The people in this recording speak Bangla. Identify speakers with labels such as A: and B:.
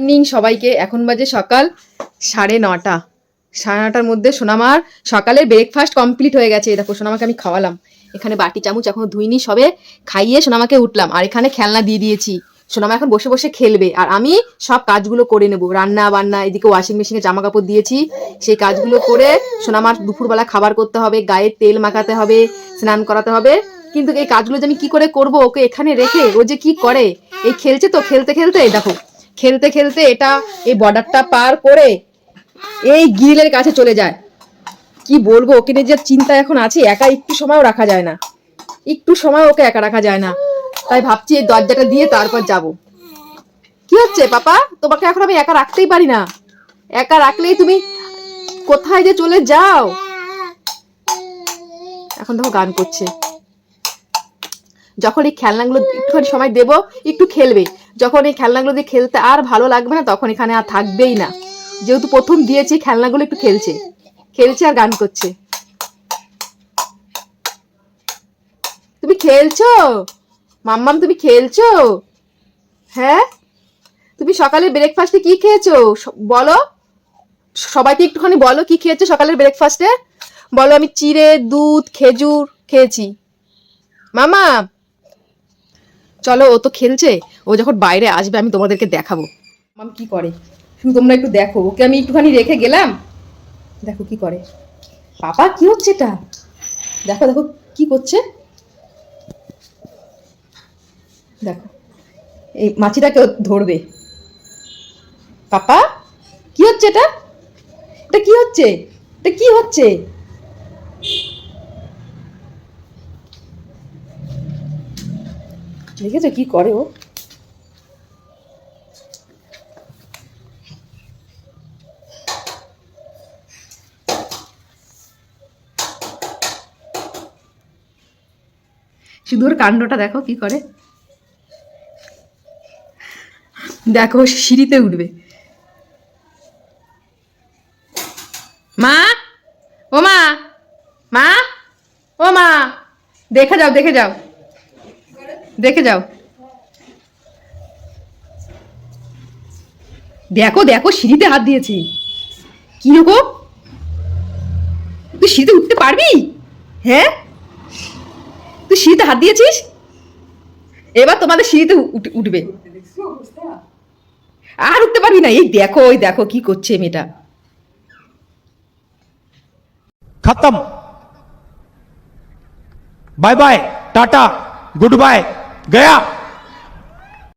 A: মর্নিং সবাইকে। এখন বাজে সকাল সাড়ে নটা। সাড়ে নটার মধ্যে সোনামার সকালের ব্রেকফাস্ট কমপ্লিট হয়ে গেছে। দেখো, সোনামাকে আমি খাওয়ালাম। এখানে বাটি, চামচ এখনও ধুইনি, সবে খাইয়ে সোনামাকে উঠলাম। আর এখানে খেলনা দিয়ে দিয়েছি। সোনামা এখন বসে বসে খেলবে। আর আমি সব কাজগুলো করে নেব। রান্না বান্না, এদিকে ওয়াশিং মেশিনে জামা কাপড় দিয়েছি। সেই কাজগুলো করে সোনামার দুপুরবেলা খাবার করতে হবে, গায়ে তেল মাখাতে হবে, স্নান করাতে হবে। কিন্তু এই কাজগুলো যে আমি কি করে করব, ওকে এখানে রেখে ও যে কি করে? এই খেলছে তো, খেলতে খেলতে দেখো। খেলতে খেলতে এটা এই বর্ডারটা পার করে এই গ্রিলের কাছে চলে যায়। কি বলব, ওকে নিয়ে যে চিন্তা এখন আছে, একা একটু সময়ও রাখা যায় না। একটু সময় ওকে একা রাখা যায় না। তাই ভাবছি এই দরজাটা দিয়ে তারপর যাব। কি হচ্ছে পাপা? তোমাকে এখন আমি একা রাখতেই পারি না। একা রাখলেই তুমি কোথায় যে চলে যাও? এখন দেখো গান করছে। যখন এই খেলনাগুলো একটুখানি সময় দেব, একটু খেলবে। যখন এই খেলনাগুলো দিয়ে খেলতে আর ভালো লাগবে না, তখন এখানে আর থাকবেই না। যেহেতু প্রথম দিয়েছি খেলনাগুলো একটু খেলছে। খেলছে আর গান করছে। তুমি খেলছো? মাম্মাম, তুমি খেলছো? হ্যাঁ? তুমি সকালে ব্রেকফাস্টে কি খেয়েছো? বলো। সবাইকে একটুখানি বলো কি খেয়েছো সকালের ব্রেকফাস্টে বলো, আমি চিড়ে, দুধ, খেজুর খেয়েছি। মামা চলো, ও তো খেলছে। ও যখন বাইরে আসবে, আমি তোমাদেরকে দেখাবো। মাম কি করে? শুধু তোমরা একটু দেখো। ওকে আমি একটুখানি রেখে গেলাম। দেখো কি করে। পাপা, কি হচ্ছে এটা? দেখো দেখো, কি করছে? দেখো, এই মাছিটাকে ধরবে। পাপা, কি হচ্ছে এটা? এটা কি হচ্ছে? এটা কি হচ্ছে? দেখেছ কি করে ও? ওর কাণ্ডটা দেখো কি করে। দেখো সিঁড়িতে উঠবে। মা? ও মা? মা? ও মা? দেখে যাও দেখে যাও। দেখে যাও। দেখো দেখো, সিঁড়িতে হাত দিয়েছি। কি রকম তুই সিঁড়িতে উঠতে পারবি? হ্যাঁ? তুই সিঁড়িতে হাত দিয়েছিস? এবার তোমাদের সিঁড়িতে উঠবে। আর উঠতে পারবি না। এই দেখো, ওই দেখো কি করছে মেয়েটা।
B: খতম। Bye bye, tata, goodbye. गया